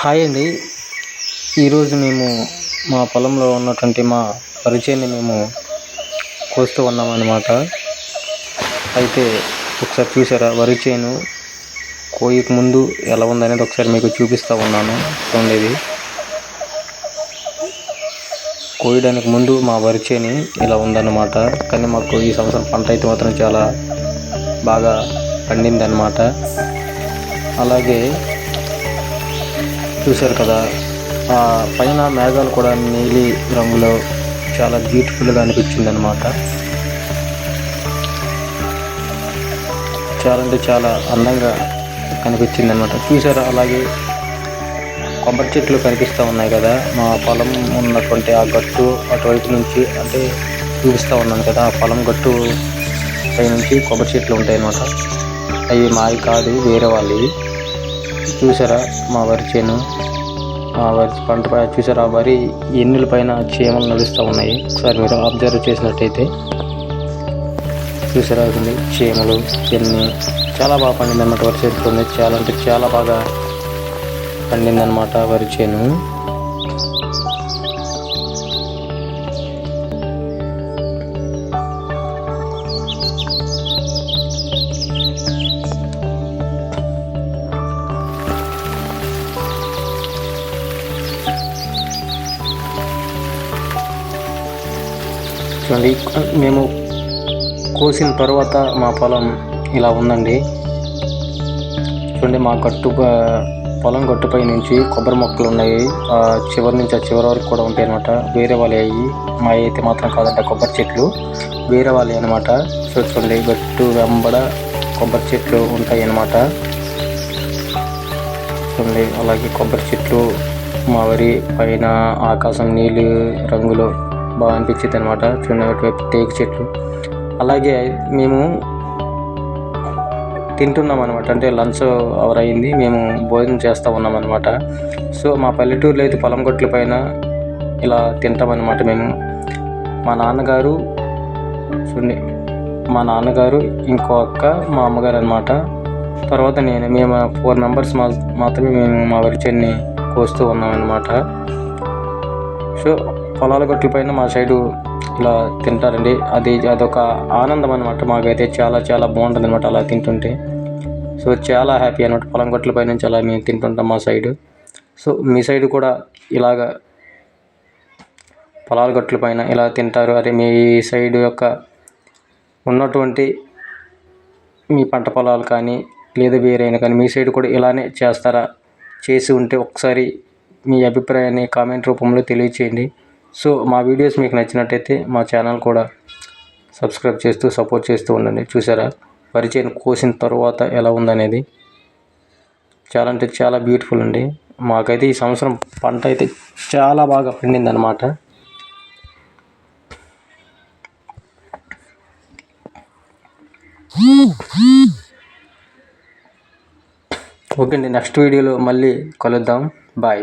Hi అండి. ఈరోజు మేము మా పొలంలో ఉన్నటువంటి మా పరిచయాన్ని మేము కోస్తూ ఉన్నాం అన్నమాట అయితే ఒకసారి చూసారా వరి చేను కోయక ముందు ఎలా ఉందనేది ఒకసారి మీకు చూపిస్తూ ఉన్నాను. ఉండేది కోయడానికి ముందు మా వరి చేని ఇలా ఉందన్నమాట. కానీ మాకు ఈ సంవత్సరం పంట అయితే మాత్రం చాలా బాగా పండింది అనమాట అలాగే చూశారు కదా ఆ పైన మేఘాలు కూడా నీలి రంగులో చాలా బ్యూటిఫుల్గా అనిపించింది అనమాట చాలా అంటే చాలా అందంగా కనిపించింది అనమాట చూసారా అలాగే కొబ్బరి చెట్లు కనిపిస్తూ ఉన్నాయి కదా. మా పొలం ఉన్నటువంటి ఆ గట్టు అటువైపు నుంచి అంటే చూపిస్తూ ఉన్నాను కదా. ఆ పొలం గట్టు పై నుంచి కొబ్బరి చెట్లు ఉంటాయి అన్నమాట అవి మావి కాదు వేరే వాళ్ళవి. చూసారా? మా వరి చేను. ఆ వరి పంట పై చూసారా? ఆ వరి ఎన్నుల పైన చీమలు నడుస్తూ ఉన్నాయి. ఒకసారి మీరు అబ్జర్వ్ చేసినట్టయితే చూసారా? ఇది చీమలు ఎన్ని చాలా బాగా పండింది అన్నమాట వరి చేతిలో చాలా అంటే చాలా బాగా పండింది అనమాట వరి చేను. చూడండి మేము కోసిన తర్వాత మా పొలం ఇలా ఉందండి. చూడండి మా గట్టు పొలం గట్టుపై నుంచి కొబ్బరి మొక్కలు ఉన్నాయి. ఆ చివరి నుంచి ఆ చివరి వరకు కూడా ఉంటాయి అనమాట వేరే వాళ్ళు అయ్యి మా అయితే మాత్రం కాదంట కొబ్బరి చెట్లు. వేరే వాళ్ళు అనమాట సో చూడండి గట్టు వెంబడ కొబ్బరి చెట్లు ఉంటాయి అన్నమాట. చూడండి అలాగే కొబ్బరి చెట్లు మా వరి పైన ఆకాశం నీలి రంగులో బాగా అనిపించింది అనమాట చూడండి టేకు చెట్లు. అలాగే మేము తింటున్నాం అనమాట అంటే లంచ్ అవర్ అయింది. మేము భోజనం చేస్తూ ఉన్నాం అనమాట సో మా పల్లెటూరులో అయితే పొలం గొట్ల పైన ఇలా తింటామన్నమాట మేము. మా నాన్నగారు చూడండి మా నాన్నగారు ఇంకో అక్క మా అమ్మగారు అనమాట తర్వాత నేను మేము ఫోర్ మెంబర్స్ మా మాత్రమే మేము మా వరి చెన్ని కోస్తూ ఉన్నామన్నమాట సో పొలాల గట్ల పైన మా సైడు ఇలా తింటారండి. అది అదొక ఆనందం అనమాట మాకైతే చాలా చాలా బాగుంటుంది అనమాట అలా తింటుంటే. సో చాలా హ్యాపీ అనమాట పొలం గట్ల పైన నుంచి అలా మేము తింటుంటాం మా సైడు. సో మీ సైడ్ కూడా ఇలాగా పొలాల గట్ల పైన ఇలా తింటారు. అదే మీ సైడ్ యొక్క ఉన్నటువంటి మీ పంట పొలాలు కానీ లేదా వేరైనా కానీ మీ సైడ్ కూడా ఇలానే చేస్తారా? చేసి ఉంటే ఒకసారి మీ అభిప్రాయాన్ని కామెంట్ రూపంలో తెలియచేయండి. సో మా వీడియోస్ మీకు నచ్చినట్టయితే మా ఛానల్ కూడా సబ్స్క్రైబ్ చేస్తూ సపోర్ట్ చేస్తూ ఉండండి. చూసారా? పరిచయం కోసిన తర్వాత ఎలా ఉందనేది. చాలా అంటే చాలా బ్యూటిఫుల్ అండి. మాకైతే ఈ సంవత్సరం పంట అయితే చాలా బాగా పండింది అనమాట ఓకే అండి నెక్స్ట్ వీడియోలో మళ్ళీ కలుద్దాం. బాయ్